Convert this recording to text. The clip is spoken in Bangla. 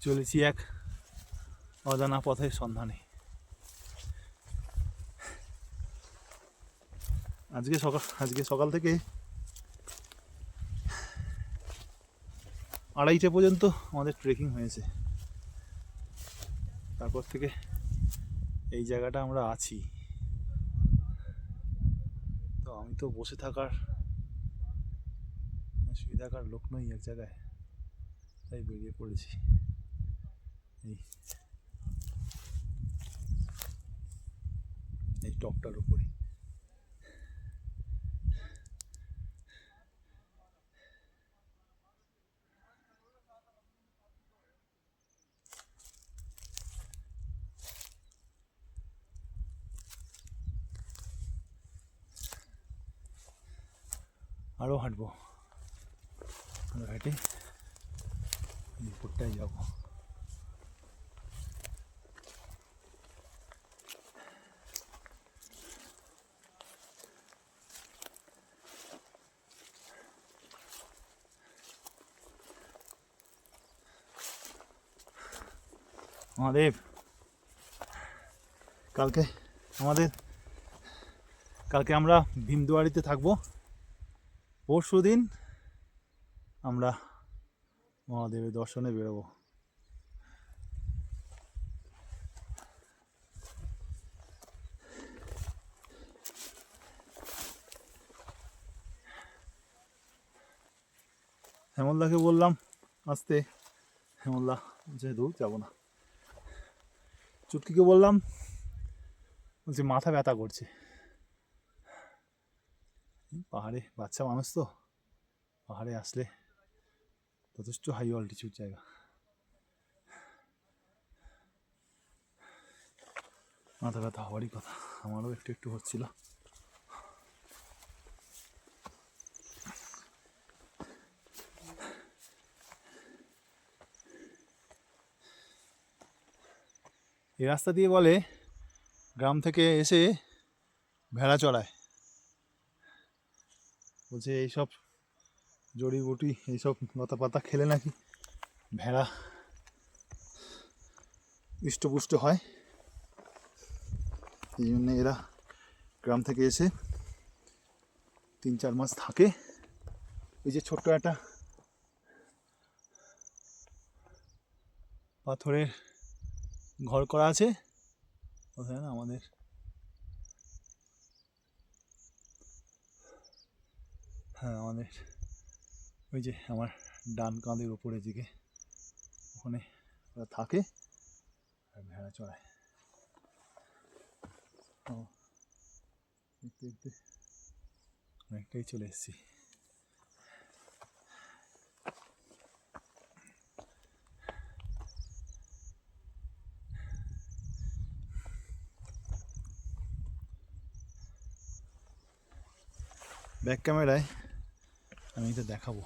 চলেছি এক অজানা পথের সন্ধানে। আজকে সকাল আজকে সকাল থেকে আড়াইটে পর্যন্ত আমাদের ট্রেকিং হয়েছে। তারপর থেকে এই জায়গাটা আমরা আছি। তো আমি তো বসে থাকার শুয়ে লোক নই এক জায়গায়, তাই বেরিয়ে পড়েছি। এই। টপটার উপরে। আরও হাঁটবো। আরও হেঁটে এই যাব। মহাদেব। কালকে আমাদের, কালকে আমরা ভীমদুয়ারিতে থাকব। পরশু দিন আমরা মহাদেবের দর্শনে বেরোবো। হেমলদাকে বললাম, আসতে, হেমলদা যে যাব না। চুটকিকে বললাম, বলছি, মাথা ব্যথা করছে। পাহাড়ে বাচ্চা মানুষ তো, পাহাড়ে আসলে যথেষ্ট হাই অল্টিচিউড জায়গা। মাথা ব্যথা হওয়ারই কথা, আমারও একটু একটু হচ্ছিল। এই রাস্তা দিয়ে বলে, গ্রাম থেকে এসে ভেড়া চড়ায়। বলছে, এইসব জড়িবুটি এইসব লতা পাতা খেলে নাকি ভেড়া হৃষ্টপুষ্ট হয়? এই জন্য এরা গ্রাম থেকে এসে তিন চার মাস থাকে। এই যে ছোট্ট একটা পাথরের ঘর করা আছে। ওখানে না আমাদের। হ্যাঁ আমাদের। ওই যে আমার ডান কাঁধের ওপরের দিকে। ওখানে ওরা থাকে। আর ভেড়া চড়ায়। ও, দেখতে দেখতে অনেকটাই চলে এসেছি। ব্যাক ক্যামেরায় আমি তো দেখাবো।